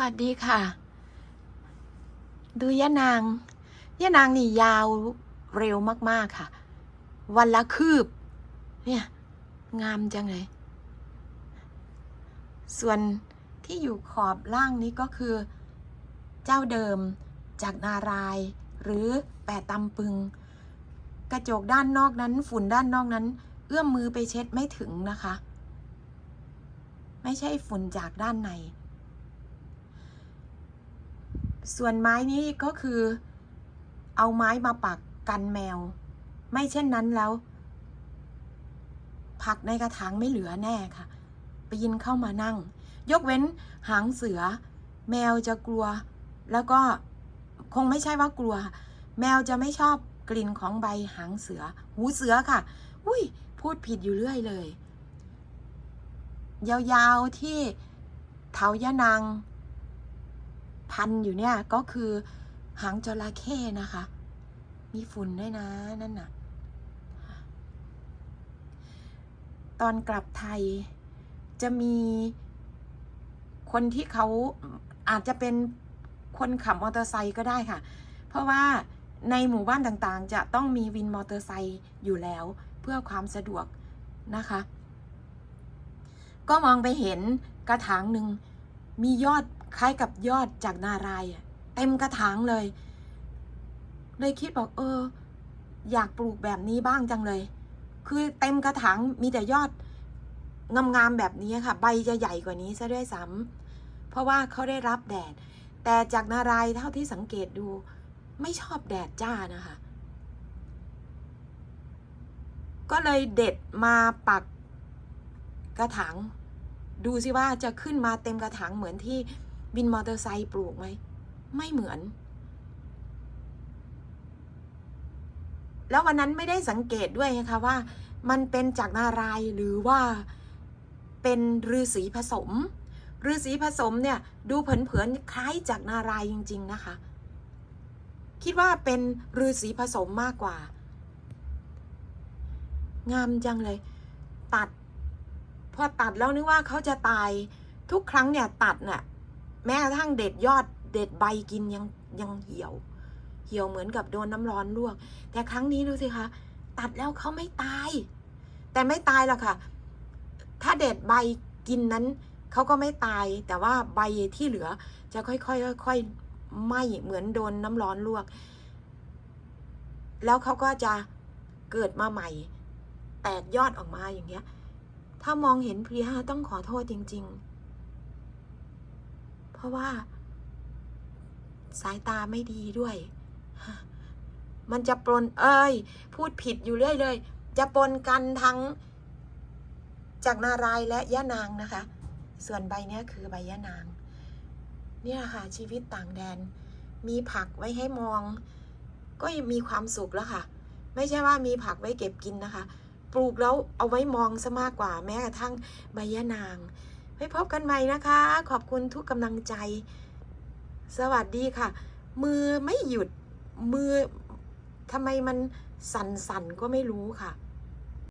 วัสดีค่ะ ดูยะนางยะนางนี่ยาวเร็วมากๆค่ะ วันละคืบ เนี่ย งามจังเลย ส่วนที่อยู่ขอบล่างนี้ก็คือ เจ้าเดิมจากนารายหรือแปดตำปึง กระจกด้านนอกนั้น ฝุ่นด้านนอกนั้น เอื้อมมือไปเช็ดไม่ถึงนะคะ ไม่ใช่ฝุ่นจากด้านใน ส่วนไม้นี้ก็คือเอาไม้มาปักกันแมว ไม่เช่นนั้นแล้ว ผักในกระถางไม่เหลือแน่ค่ะปีนเข้ามานั่ง ยกเว้นหางเสือ แมวจะกลัว แล้วก็คงไม่ใช่ว่ากลัว แมวจะไม่ชอบกลิ่นของใบหางเสือ หูเสือค่ะ อุ้ยพูดผิดอยู่เรื่อยเลย ยาวๆที่เถายะนาง พันอยู่เนี่ยก็คือหางจระเข้นะคะ มีฝุ่นด้วยนะนั่นน่ะ ตอนกลับไทยจะมีคนที่เขาอาจจะเป็นคนขับมอเตอร์ไซค์ก็ได้ค่ะ เพราะว่าในหมู่บ้านต่างๆ จะต้องมีวินมอเตอร์ไซค์อยู่แล้วเพื่อความสะดวกนะคะ ก็มองไปเห็นกระถางหนึ่งมียอด คล้ายกับยอดจากนารายณ์อะเต็มกระถางเลย เลยคิดบอกเออ อยากปลูกแบบนี้บ้างจังเลย คือเต็มกระถางมีแต่ยอดงามๆแบบนี้ค่ะ ใบจะใหญ่กว่านี้ซะด้วยซ้ำเพราะว่าเขาได้รับแดด แต่จากนารายเท่าที่สังเกตดู ไม่ชอบแดดจ้านะคะ ก็เลยเด็ดมาปักกระถางดูสิว่าจะขึ้นมาเต็มกระถางเหมือนที่ วินมอเตอร์ไซค์ปลูกไหม ไม่เหมือน แล้ววันนั้นไม่ได้สังเกตด้วยนะคะว่า มันเป็นจากนารายหรือว่าเป็นฤาษีผสมฤาษีผสมเนี่ยดูเผินๆคล้ายจากนารายจริง ๆ นะคะ คิดว่าเป็นฤาษีผสมมากกว่า งามจังเลย ตัด พอตัดแล้วนึกว่าเขาจะตายทุกครั้งเนี่ยตัดเนี่ย แม้กระทั่งเด็ดยอดเด็ดใบกินยังยังเหี่ยว เหี่ยวเหมือนกับโดนน้ำร้อนลวก แต่ครั้งนี้ดูสิคะ ตัดแล้วเขาไม่ตาย แต่ไม่ตายหรอกค่ะ ถ้าเด็ดใบกินนั้นเขาก็ไม่ตาย แต่ว่าใบที่เหลือจะค่อยๆค่อยๆไหม้เหมือนโดนน้ำร้อนลวก แล้วเขาก็จะเกิดมาใหม่ แตกยอดออกมาอย่างเงี้ย ถ้ามองเห็นเพลียต้องขอโทษจริง ๆ เพราะว่า สายตาไม่ดีด้วย มันจะปนเอ้ย พูดผิดอยู่เรื่อยเลย จะปนกันทั้ง จากนารายและยะนางนะคะ ส่วนใบเนี้ยคือใบยะนาง เนี่ยค่ะ ชีวิตต่างแดน มีผักไว้ให้มอง ก็มีความสุขแล้วค่ะ ไม่ใช่ว่ามีผักไว้เก็บกินนะคะ ปลูกแล้วเอาไว้มองซะมากกว่าแม้กระทั่งใบยะนาง ไว้พบกันใหม่นะคะ ขอบคุณทุกกำลังใจ สวัสดีค่ะ มือไม่หยุดมือทำไมมันสั่นๆก็ไม่รู้ค่ะ